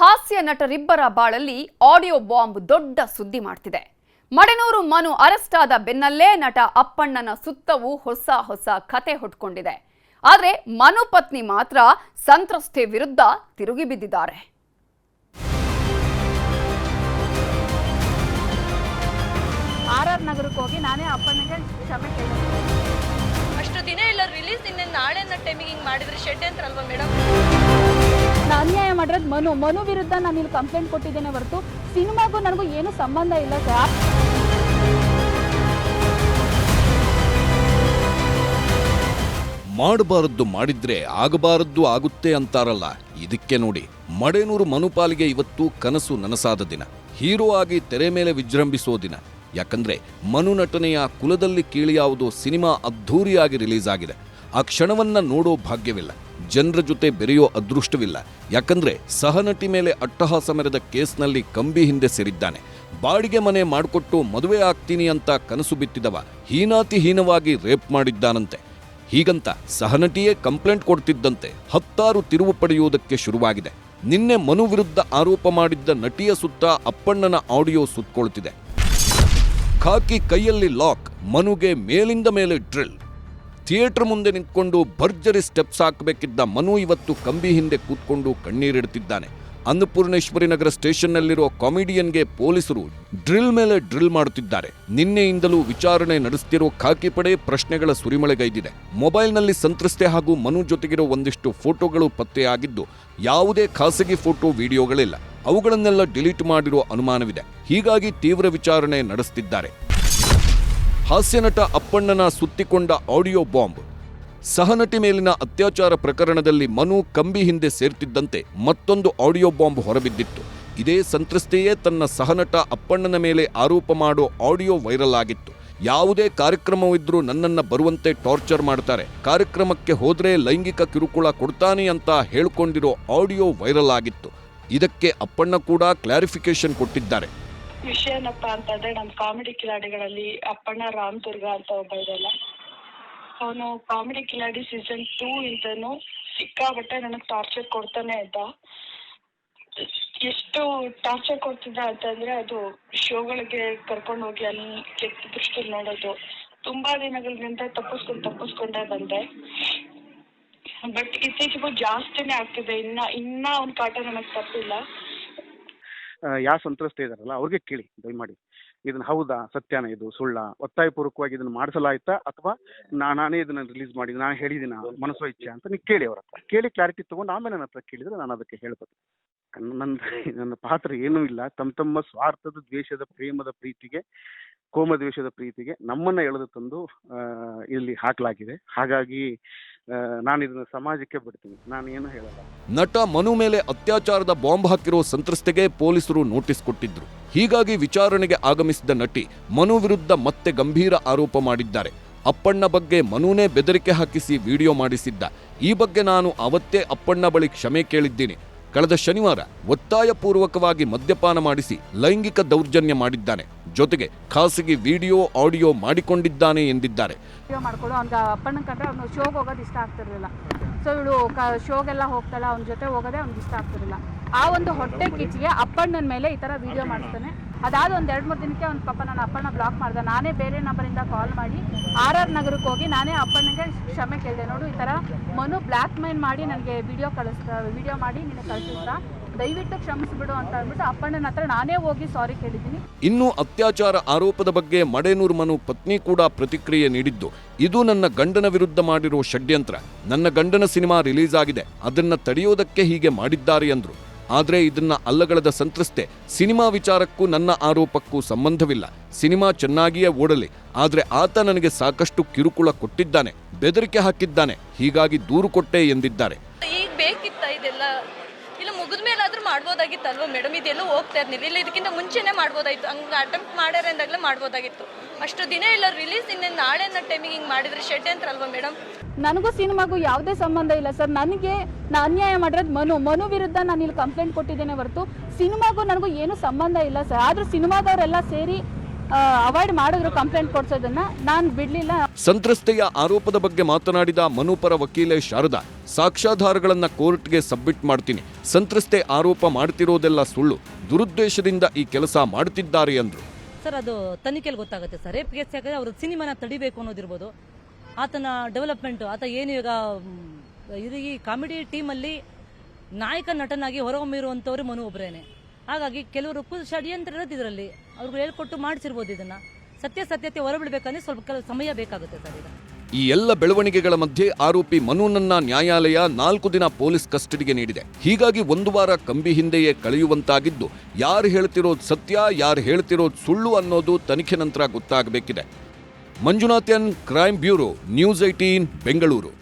ಹಾಸ್ಯ ನಟರಿಬ್ಬರ ಬಾಳಲ್ಲಿ audio bomb ದೊಡ್ಡ ಸುದ್ದಿ ಮಾಡ್ತಿದೆ. ಮಡೆನೂರು ಮನು ಅರೆಸ್ಟ್ ಆದ ಬೆನ್ನಲ್ಲೇ ನಟ ಅಪ್ಪಣ್ಣನ ಸುತ್ತವೂ ಹೊಸ ಹೊಸ ಕತೆ ಹೊಟ್ಕೊಂಡಿದೆ ಆದರೆ ಮನು ಪತ್ನಿ ಮಾತ್ರ ಸಂತ್ರಸ್ತೆ ವಿರುದ್ಧ ತಿರುಗಿ ಬಿದ್ದಿದ್ದಾರೆ. ಆರ್ ಆರ್ ನಗರಕ್ಕೆ ಹೋಗಿ ನಾನೇ ಅಪ್ಪನಿಗೆ ಕ್ಷಮೆ ಕೇಳಿದೆ ಅಷ್ಟು ದಿನ ಇಲ್ಲ ರಿಲೀಸ್ ಇನ್ನೇನು ನಾಳೆ ಟೈಮಿಂಗ್ ಹಿಂಗೆ ಮಾಡಿದ್ರೆ ಶೆಡ್ ಅಂತಾರಲ್ವಾ ಮೇಡಮ್? ಅನ್ಯಾಯ ಮಾಡಿರೋದು ಮನು. ಮನು ವಿರುದ್ಧ ನಾನು ಇಲ್ಲಿ ಕಂಪ್ಲೇಂಟ್ ಕೊಟ್ಟಿದ್ದೇನೆ ಹೊರತು ಸಿನಿಮಾಗೂ ನನಗೂ ಏನು ಸಂಬಂಧ ಇಲ್ಲ ಸರ್. ಮಾಡಬಾರದ್ದು ಮಾಡಿದ್ರೆ ಆಗಬಾರದ್ದು ಆಗುತ್ತೆ ಅಂತಾರಲ್ಲ. ಇದಕ್ಕೆ ನೋಡಿ, ಮಡೇನೂರು ಮನುಪಾಲಿಗೆ ಇವತ್ತು ಕನಸು ನನಸಾದ ದಿನ. ಹೀರೋ ಆಗಿ ತೆರೆ ಮೇಲೆ ವಿಜೃಂಭಿಸೋ ದಿನ. ಯಾಕಂದ್ರೆ ಮನು ನಟನೆಯ ಕುಲದಲ್ಲಿ ಕೀಳಿಯಾವುದು ಸಿನಿಮಾ ಅದ್ಧೂರಿಯಾಗಿ ರಿಲೀಸ್ ಆಗಿದೆ. ಆ ಕ್ಷಣವನ್ನು ನೋಡೋ ಭಾಗ್ಯವಿಲ್ಲ. ಜನರ ಜೊತೆ ಬೆರೆಯೋ ಅದೃಷ್ಟವಿಲ್ಲ. ಯಾಕಂದ್ರೆ ಸಹನಟಿ ಮೇಲೆ ಅಟ್ಟಹಾಸ ಮೆರೆದ ಕೇಸ್ನಲ್ಲಿ ಕಂಬಿ ಹಿಂದೆ ಸೇರಿದ್ದಾನೆ. ಬಾಡಿಗೆ ಮನೆ ಮಾಡಿಕೊಟ್ಟು ಮದುವೆ ಆಗ್ತೀನಿ ಅಂತ ಕನಸು ಬಿತ್ತಿದವ ಹೀನಾತಿಹೀನವಾಗಿ ರೇಪ್ ಮಾಡಿದ್ದಾನಂತೆ. ಹೀಗಂತ ಸಹನಟಿಯೇ ಕಂಪ್ಲೇಂಟ್ ಕೊಡ್ತಿದ್ದಂತೆ ಹತ್ತಾರು ತಿರುವು ಪಡೆಯುವುದಕ್ಕೆ ಶುರುವಾಗಿದೆ. ನಿನ್ನೆ ಮನು ವಿರುದ್ಧ ಆರೋಪ ಮಾಡಿದ್ದ ನಟಿಯ ಸುತ್ತ ಅಪ್ಪಣ್ಣನ ಆಡಿಯೋ ಸುತ್ಕೊಳ್ತಿದೆ ಖಾಕಿ ಕೈಯಲ್ಲಿ ಲಾಕ್, ಮನುಗೆ ಮೇಲಿಂದ ಮೇಲೆ ಡ್ರಿಲ್. ಥಿಯೇಟರ್ ಮುಂದೆ ನಿಂತ್ಕೊಂಡು ಭರ್ಜರಿ ಸ್ಟೆಪ್ಸ್ ಹಾಕಬೇಕಿದ್ದ ಮನು ಇವತ್ತು ಕಂಬಿ ಹಿಂದೆ ಕೂತ್ಕೊಂಡು ಕಣ್ಣೀರಿಡ್ತಿದ್ದಾನೆ ಅನ್ನಪೂರ್ಣೇಶ್ವರಿ ನಗರ ಸ್ಟೇಷನ್ನಲ್ಲಿರುವ ಕಾಮಿಡಿಯನ್ಗೆ ಪೊಲೀಸರು ಡ್ರಿಲ್ ಮೇಲೆ ಡ್ರಿಲ್ ಮಾಡುತ್ತಿದ್ದಾರೆ. ನಿನ್ನೆಯಿಂದಲೂ ವಿಚಾರಣೆ ನಡೆಸುತ್ತಿರುವ ಖಾಕಿ ಪಡೆ ಪ್ರಶ್ನೆಗಳ ಸುರಿಮಳೆಗೈದಿದೆ. ಮೊಬೈಲ್ನಲ್ಲಿ ಸಂತ್ರಸ್ತೆ ಹಾಗೂ ಮನು ಜೊತೆಗಿರೋ ಒಂದಿಷ್ಟು ಫೋಟೋಗಳು ಪತ್ತೆಯಾಗಿದ್ದು ಯಾವುದೇ ಖಾಸಗಿ ಫೋಟೋ ವಿಡಿಯೋಗಳಿಲ್ಲ. ಅವುಗಳನ್ನೆಲ್ಲ ಡಿಲೀಟ್ ಮಾಡಿರುವ ಅನುಮಾನವಿದೆ. ಹೀಗಾಗಿ ತೀವ್ರ ವಿಚಾರಣೆ ನಡೆಸ್ತಿದ್ದಾರೆ. ಹಾಸ್ಯನಟ ಅಪ್ಪಣ್ಣನ ಸುತ್ತಿಕೊಂಡ ಆಡಿಯೋ ಬಾಂಬ್. ಸಹನಟಿ ಮೇಲಿನ ಅತ್ಯಾಚಾರ ಪ್ರಕರಣದಲ್ಲಿ ಮನು ಕಂಬಿ ಹಿಂದೆ ಸೇರ್ತಿದ್ದಂತೆ ಮತ್ತೊಂದು ಆಡಿಯೋ ಬಾಂಬ್ ಹೊರಬಿದ್ದಿತ್ತು. ಇದೇ ಸಂತ್ರಸ್ತೆಯೇ ತನ್ನ ಸಹನಟ ಅಪ್ಪಣ್ಣನ ಮೇಲೆ ಆರೋಪ ಮಾಡೋ ಆಡಿಯೋ ವೈರಲ್ ಆಗಿತ್ತು. ಯಾವುದೇ ಕಾರ್ಯಕ್ರಮವಿದ್ರೂ ನನ್ನನ್ನು ಬರುವಂತೆ ಟಾರ್ಚರ್ ಮಾಡ್ತಾರೆ. ಕಾರ್ಯಕ್ರಮಕ್ಕೆ ಹೋದರೆ ಲೈಂಗಿಕ ಕಿರುಕುಳ ಕೊಡ್ತಾನೆ ಅಂತ ಹೇಳ್ಕೊಂಡಿರೋ ಆಡಿಯೋ ವೈರಲ್ ಆಗಿತ್ತು. ಇದಕ್ಕೆ ಅಪ್ಪಣ್ಣ ಕೂಡ ಕ್ಲಾರಿಫಿಕೇಶನ್ ಕೊಟ್ಟಿದ್ದಾರೆ. ವಿಷಯ ಏನಪ್ಪ ಅಂತಂದ್ರೆ ನಮ್ ಕಾಮಿಡಿ ಕಿಲಾಡಿಗಳಲ್ಲಿ ಅಪ್ಪಣ್ಣ ರಾಮ್ ದುರ್ಗ ಅಂತ ಒಬ್ಬ ಇದಲ್ಲ ಅವನು ಕಾಮಿಡಿ ಕಿಲಾಡಿ ಸೀಸನ್ ಟೂ ಇಂದನು ಸಿಕ್ಕಾಬಟ್ಟೆ ನನಗ್ ಟಾರ್ಚರ್ ಕೊಡ್ತಾನೆ ಇದ್ದ ಎಷ್ಟು ಟಾರ್ಚರ್ ಕೊಡ್ತಿದ್ದ ಅಂತಂದ್ರೆ ಅದು ಶೋಗಳಿಗೆ ಕರ್ಕೊಂಡು ಹೋಗಿ ಅಲ್ಲಿ ಕೆಟ್ಟ ದೃಷ್ಟಿಯಲ್ಲಿ ನೋಡೋದು. ತುಂಬಾ ದಿನಗಳಿಂದ ತಪ್ಪಿಸ್ಕೊಂಡ್ ತಪ್ಪಿಸ್ಕೊಂಡೇ ಬಂದೆ. ಬಟ್ ಇತ್ತೀಚೆಗೂ ಜಾಸ್ತಿನೇ ಆಗ್ತಿದೆ. ಇನ್ನ ಇನ್ನ ಅವ್ನ ಕಾಟ ನನಗ್ ತಪ್ಪಿಲ್ಲ. ಯಾವ ಸಂತ್ರಸ್ತ ಇದಾರಲ್ಲ, ಅವ್ರಿಗೆ ಕೇಳಿ, ದಯಮಾಡಿ. ಇದನ್ನ ಹೌದಾ, ಸತ್ಯಾನ ಇದು, ಸುಳ್ಳ? ಒತ್ತಾಯಪೂರ್ವಕವಾಗಿ ಇದನ್ನ ಮಾಡಿಸಲಾಯ್ತಾ? ಅಥವಾ ನಾನೇ ಇದನ್ನ ರಿಲೀಸ್ ಮಾಡಿ, ನಾನು ಹೇಳಿದಿನ, ಮನಸ್ಸೋ ಇಚ್ಛೆ ಅಂತ ನೀವು ಕೇಳಿ ಅವ್ರ ಕೇಳಿ ಕ್ಲಾರಿಟಿ ತಗೊಂಡು ಆಮೇಲೆ ನನ್ನ ಹತ್ರ ಕೇಳಿದ್ರೆ ನಾನು ಅದಕ್ಕೆ ಹೇಳ್ಬೋದು. ನನ್ನ ನನ್ನ ಪಾತ್ರ ಏನೂ ಇಲ್ಲ. ತಮ್ಮ ತಮ್ಮ ಸ್ವಾರ್ಥದ, ದ್ವೇಷದ, ಪ್ರೇಮದ ಪ್ರೀತಿಗೆ, ಕೋಮ ದ್ವೇಷದ ಪ್ರೀತಿಗೆ ನಮ್ಮನ್ನ ಎಳೆದು ತಂದು ಇಲ್ಲಿ ಹಾಕಲಾಗಿದೆ. ಹಾಗಾಗಿ ನಾನು ಇದನ್ನು ಸಮಾಜಕ್ಕೆ ಬಿಡ್ತೀನಿ. ನಾನು ಏನು ಹೇಳಲ್ಲ. ನಟ ಮನು ಮೇಲೆ ಅತ್ಯಾಚಾರದ ಬಾಂಬ್ ಹಾಕಿರೋ ಸಂತ್ರಸ್ತೆಗೆ ಪೊಲೀಸರು ನೋಟಿಸ್ ಕೊಟ್ಟಿದ್ರು. ಹೀಗಾಗಿ ವಿಚಾರಣೆಗೆ ಆಗಮಿಸಿದ ನಟಿ ಮನು ವಿರುದ್ಧ ಮತ್ತೆ ಗಂಭೀರ ಆರೋಪ ಮಾಡಿದ್ದಾರೆ. ಅಪ್ಪಣ್ಣ ಬಗ್ಗೆ ಮನುನೇ ಬೆದರಿಕೆ ಹಾಕಿಸಿ ವಿಡಿಯೋ ಮಾಡಿಸಿದ್ದ. ಈ ಬಗ್ಗೆ ನಾನು ಅವತ್ತೇ ಅಪ್ಪಣ್ಣ ಬಳಿ ಕ್ಷಮೆ ಕೇಳಿದ್ದೀನಿ. ಕಳೆದ ಶನಿವಾರ ಒತ್ತಾಯಪೂರ್ವಕವಾಗಿ ಮದ್ಯಪಾನ ಮಾಡಿಸಿ ಲೈಂಗಿಕ ದೌರ್ಜನ್ಯ ಮಾಡಿದ್ದಾನೆ. ಜೊತೆಗೆ ಖಾಸಗಿ ವಿಡಿಯೋ, ಆಡಿಯೋ ಮಾಡಿಕೊಂಡಿದ್ದಾನೆ ಎಂದಿದ್ದಾರೆ. ಮಾಡ್ಕೊಳ್ಳೋ ಅವ್ನಿಗೆ ಅಪ್ಪಣ್ಣನ ಕಂಡ್ರೆ ಅವ್ನು ಶೋಗೆ ಹೋಗೋದು ಇಷ್ಟ ಆಗ್ತಿರಲಿಲ್ಲ. ಸೊ ಇವಳು ಕ ಶೋಗೆಲ್ಲ ಹೋಗ್ತಾಳೆ, ಅವ್ನ ಜೊತೆ ಹೋಗೋದೇ ಅವ್ನಿಗೆ ಇಷ್ಟ ಆಗ್ತಿರಲಿಲ್ಲ. ಆ ಒಂದು ಹೊಟ್ಟೆ ಕಿಚಿಗೆ ಅಪ್ಪಣ್ಣನ ಮೇಲೆ ಈ ಥರ ವಿಡಿಯೋ ಮಾಡ್ತಾನೆ. ಅದಾದ ಒಂದು ಎರಡು ಮೂರು ದಿನಕ್ಕೆ ಒಂದು ಪಾಪ ನಾನು ಅಪ್ಪಣ್ಣ ಬ್ಲಾಕ್ ಮಾಡ್ದೆ. ನಾನೇ ಬೇರೆ ನಂಬರಿಂದ ಕಾಲ್ ಮಾಡಿ ಆರ್ ಆರ್ ನಗರಕ್ಕೆ ಹೋಗಿ ನಾನೇ ಅಪ್ಪಣ್ಣಗೆ ಕ್ಷಮೆ ಕೇಳಿದೆ. ನೋಡು, ಈ ಥರ ಮನು ಬ್ಲ್ಯಾಕ್ ಮೇಲ್ ಮಾಡಿ ನನಗೆ ವಿಡಿಯೋ ಕಳಿಸ್ತಾ ವಿಡಿಯೋ ಮಾಡಿ ನಿನಗೆ ಕಳಿಸಿದ್ರ. ದಯವಿಟ್ಟು ಕ್ಷಮಿಸ್ಬಿಡು ಅಂತ ಅಂದ್ಬಿಟ್ಟು ಅಪ್ಪಣ್ಣನ ಹತ್ರ ನಾನೇ ಹೋಗಿ ಸಾರಿ ಕೇಳಿದ್ದೀನಿ. ಇನ್ನು ಅತ್ಯಾಚಾರ ಆರೋಪದ ಬಗ್ಗೆ ಮಡೇನೂರ್ ಮನು ಪತ್ನಿ ಕೂಡ ಪ್ರತಿಕ್ರಿಯೆ ನೀಡಿದ್ದು. ಇದು ನನ್ನ ಗಂಡನ ವಿರುದ್ಧ ಮಾಡಿರುವ ಷಡ್ಯಂತ್ರ. ನನ್ನ ಗಂಡನ ಸಿನಿಮಾ ರಿಲೀಸ್ ಆಗಿದೆ. ಅದನ್ನ ತಡೆಯೋದಕ್ಕೆ ಹೀಗೆ ಮಾಡಿದ್ದಾರೆ ಅಂದ್ರು. ಆದ್ರೆ ಇದನ್ನ ಅಲ್ಲಗಳದ ಸಂತ್ರಸ್ತೆ, ಸಿನಿಮಾ ವಿಚಾರಕ್ಕೂ ನನ್ನ ಆರೋಪಕ್ಕೂ ಸಂಬಂಧವಿಲ್ಲ. ಸಿನಿಮಾ ಚೆನ್ನಾಗಿಯೇ ಓಡಲಿ, ಆದ್ರೆ ಆತ ನನಗೆ ಸಾಕಷ್ಟು ಕಿರುಕುಳ ಕೊಟ್ಟಿದ್ದಾನೆ, ಬೆದರಿಕೆ ಹಾಕಿದ್ದಾನೆ, ಹೀಗಾಗಿ ದೂರು ಕೊಟ್ಟೆ ಎಂದಿದ್ದಾರೆ. ಈಗ ಬೇಕಿತ್ತ ಇದೆಲ್ಲ? ಇಲ್ಲ, ಮುಗಿದ ಮೇಲಾದ್ರೂ ಮಾಡ್ಬೋದಾಗಿತ್ತಲ್ವ ಮೇಡಮ್? ಇದೆಲ್ಲ ಹೋಗ್ತಾ ಇರ್ನಿಲ್ಲ ಇಲ್ಲ, ಇದಕ್ಕಿಂತ ಮುಂಚೆನೇ ಮಾಡ್ಬೋದಾಗಿತ್ತು ಹಂಗೆ ಅಟೆಂಪ್ಟ್ ಮಾಡ್ಯಾರ ಅಂದಾಗಲೇ ಮಾಡ್ಬೋದಾಗಿತ್ತು. ಅಷ್ಟು ದಿನ ಇಲ್ಲ ರಿಲೀಸ್ ಇನ್ನೇನು ನಾಳೆ ಅನ್ನೋ ಟೈಮಿಗೆ ಹಿಂಗೆ ಮಾಡಿದ್ರೆ ಶೆಡ್ ಅಲ್ವಾ ಮೇಡಮ್ ನನಗೂ ಸಿನಿಮಾಗೂ ಯಾವುದೇ ಸಂಬಂಧ ಇಲ್ಲ ಸರ್. ನನಗೆ ನಾ ಅನ್ಯಾಯ ಮಾಡಿರೋದು ಮನು. ಮನು ವಿರುದ್ಧ ನಾನು ಇಲ್ಲಿ ಕಂಪ್ಲೇಂಟ್ ಕೊಟ್ಟಿದ್ದೇನೆ ಹೊರತು ಸಿನಿಮಾಗೂ ನನಗೂ ಏನು ಸಂಬಂಧ ಇಲ್ಲ ಸರ್. ಆದರೂ ಸಿನಿಮಾದವರೆಲ್ಲ ಸೇರಿ ಅವಾಯ್ಡ್ ಮಾಡಿದ್ರು ಕಂಪ್ಲೇಂಟ್ ಕೊಡ್ಸೋದನ್ನ ನಾನು ಬಿಡಲಿಲ್ಲ. ಸಂತ್ರಸ್ತೆಯ ಆರೋಪದ ಬಗ್ಗೆ ಮಾತನಾಡಿದ ಮನುಪರ ವಕೀಲೆ ಶಾರದಾ ಸಾಕ್ಷ್ಯಾಧಾರಗಳನ್ನ ಕೋರ್ಟ್ಗೆ ಸಬ್ಮಿಟ್ ಮಾಡ್ತೀನಿ. ಸಂತ್ರಸ್ತೆ ಆರೋಪ ಮಾಡ್ತಿರೋದೆಲ್ಲ ಸುಳ್ಳು. ದುರುದ್ದೇಶದಿಂದ ಈ ಕೆಲಸ ಮಾಡ್ತಿದ್ದಾರೆ ಅಂದ್ರು. ಸರ್, ಅದು ತನಿಖೆಯಲ್ಲಿ ಗೊತ್ತಾಗುತ್ತೆ ಸರ್. ರೇಪ್ ಕೇಸ್ ಯಾಕಂದ್ರೆ ಅವರು ಸಿನಿಮಾನ ತಡಿಬೇಕು ಅನ್ನೋದಿರ್ಬೋದು. ಆತನ ಡೆವಲಪ್ಮೆಂಟು ಆತ ಏನು ಈಗ ಇದು ಈ ಕಾಮಿಡಿ ಟೀಮಲ್ಲಿ ನಾಯಕ ನಟನಾಗಿ ಹೊರಹೊಮ್ಮಿರುವಂಥವ್ರು ಮನು ಒಬ್ಬರೇನೆ ಹಾಗಾಗಿ ಕೆಲವರು ಕುಲ್ ಷಡ್ಯಂತ್ರ ಇರೋದು ಇದರಲ್ಲಿ. ಅವ್ರಿಗೆ ಹೇಳ್ಕೊಟ್ಟು ಮಾಡಿಸಿರ್ಬೋದು ಇದನ್ನ. ಸತ್ಯಾಸತ್ಯತೆ ಹೊರಬಿಡ್ಬೇಕಂದ್ರೆ ಸ್ವಲ್ಪ ಕೆಲವು ಸಮಯ ಬೇಕಾಗುತ್ತೆ ಸರ್ ಇದು ಈ ಎಲ್ಲ ಬೆಳವಣಿಗೆಗಳ ಮಧ್ಯೆ ಆರೋಪಿ ಮನುನನ್ನ ನ್ಯಾಯಾಲಯ ನಾಲ್ಕು ದಿನ ಪೊಲೀಸ್ ಕಸ್ಟಡಿಗೆ ನೀಡಿದೆ. ಹೀಗಾಗಿ ಒಂದು ವಾರ ಕಂಬಿ ಹಿಂದೆಯೇ ಕಳೆಯುವಂತಾಗಿದ್ದು, ಯಾರು ಹೇಳ್ತಿರೋದು ಸತ್ಯ, ಯಾರು ಹೇಳ್ತಿರೋದು ಸುಳ್ಳು ಅನ್ನೋದು ತನಿಖೆ ನಂತರ ಗೊತ್ತಾಗಬೇಕಿದೆ. Manjunathan crime bureau, news eighteen Bengaluru.